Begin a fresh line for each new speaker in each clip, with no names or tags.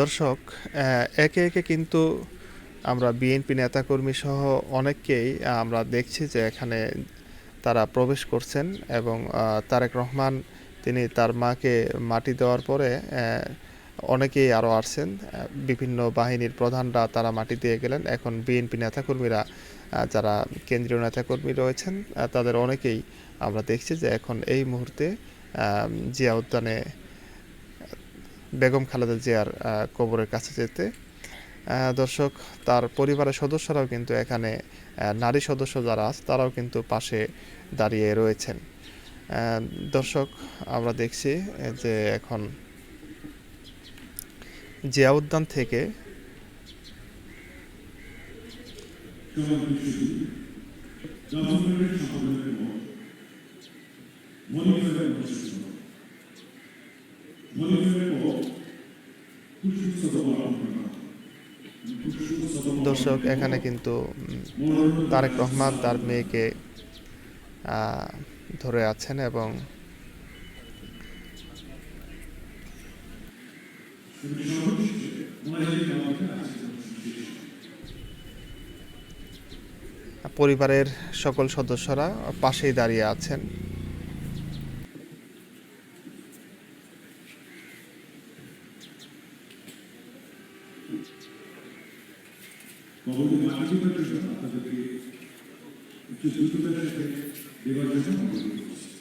দর্শক একে একে কিন্তু আমরা বিএনপি নেতাকর্মী সহ অনেককেই আমরা দেখছি যে এখানে তারা প্রবেশ করছেন এবং তারেক রহমান, তিনি তার মাকে মাটি দেওয়ার পরে অনেকেই আরও আসছেন। বিভিন্ন বাহিনীর প্রধানরা তারা মাটি দিয়ে গেলেন। এখন বিএনপি নেতাকর্মীরা যারা কেন্দ্রীয় নেতাকর্মী রয়েছেন তাদের অনেকেই আমরা দেখছি যে এখন এই মুহূর্তে জিয়া উদ্যানে বেগম খালেদা জিয়ার কবরের কাছে যেতে। দর্শক, তার পরিবারের সদস্যরাও কিন্তু এখানে নারী সদস্য যারা আছে, তারাও কিন্তু পাশে দাঁড়িয়ে রয়েছেন। দর্শক, আমরা দেখছি যে এখন জিয়া উদ্যান থেকে দর্শক, এখানে কিন্তু তারেক রহমান তার মেয়েকে ধরে আছেন এবং পরিবারের সকল সদস্যরা পাশেই দাঁড়িয়ে আছেন।
কবরের মাটি দেওয়ার জন্য আপনাদেরকে একটু দ্রুততার সাথে দেওয়ার জন্য অনুরোধ করছি।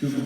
Чому?